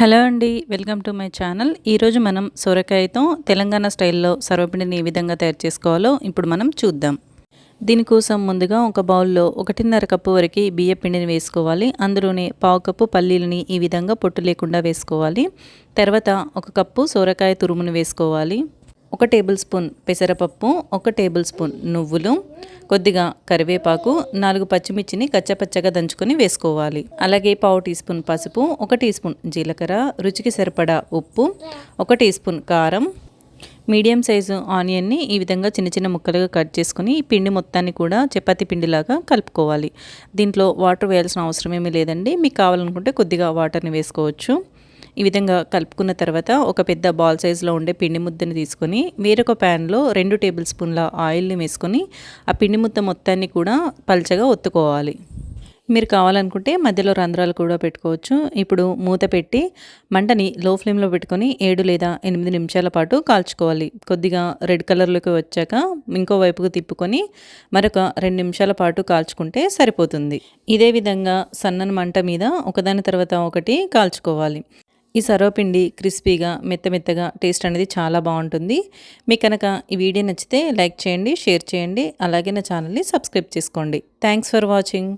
Hello అండి welcome to my channel. ఈరోజు మనం సొరకాయతో తెలంగాణ స్టైల్లో సర్వపిండిని ఏ విధంగా తయారు చేసుకోవాలో ఇప్పుడు మనం చూద్దాం. దీనికోసం ముందుగా ఒక బౌల్లో ఒకటిన్నర కప్పు వరకు బియ్య పిండిని వేసుకోవాలి. అందులోనే పావు కప్పు పల్లీలని ఈ విధంగా పొట్టు లేకుండా వేసుకోవాలి. తర్వాత ఒక కప్పు సొరకాయ తురుమును వేసుకోవాలి. ఒక టేబుల్ స్పూన్ పెసరపప్పు ఒక టేబుల్ స్పూన్ నువ్వులు కొద్దిగా కరివేపాకు నాలుగు పచ్చిమిర్చిని కచ్చపచ్చగా దంచుకొని వేసుకోవాలి. అలాగే పావు టీ స్పూన్ పసుపు ఒక టీ స్పూన్ జీలకర్ర రుచికి సరిపడా ఉప్పు ఒక టీ స్పూన్ కారం మీడియం సైజు ఆనియన్ని ఈ విధంగా చిన్న చిన్న ముక్కలుగా కట్ చేసుకుని ఈ పిండి మొత్తాన్ని కూడా చపాతి పిండిలాగా కలుపుకోవాలి. దీంట్లో వాటర్ వేయాల్సిన అవసరం ఏమీ లేదండి. మీకు కావాలనుకుంటే కొద్దిగా వాటర్ని వేసుకోవచ్చు. ఈ విధంగా కలుపుకున్న తర్వాత ఒక పెద్ద బాల్ సైజులో ఉండే పిండి ముద్దని తీసుకొని వేరొక ప్యాన్లో రెండు టేబుల్ స్పూన్ల ఆయిల్ని వేసుకొని ఆ పిండి ముద్ద మొత్తాన్ని కూడా పల్చగా ఒత్తుకోవాలి. మీరు కావాలనుకుంటే మధ్యలో రంధ్రాలు కూడా పెట్టుకోవచ్చు. ఇప్పుడు మూత పెట్టి మంటని లో ఫ్లేమ్లో పెట్టుకొని ఏడు లేదా ఎనిమిది నిమిషాల పాటు కాల్చుకోవాలి. కొద్దిగా రెడ్ కలర్లోకి వచ్చాక ఇంకో వైపుకు తిప్పుకొని మరొక రెండు నిమిషాల పాటు కాల్చుకుంటే సరిపోతుంది. ఇదే విధంగా సన్నని మంట మీద ఒకదాని తర్వాత ఒకటి కాల్చుకోవాలి. ఈ సర్వపిండి క్రిస్పీగా మెత్త మెత్తగా టేస్ట్ అనేది చాలా బాగుంటుంది. మీకు కనుక ఈ వీడియో నచ్చితే లైక్ చేయండి షేర్ చేయండి. అలాగే నా ఛానల్ని సబ్స్క్రైబ్ చేసుకోండి. Thanks for watching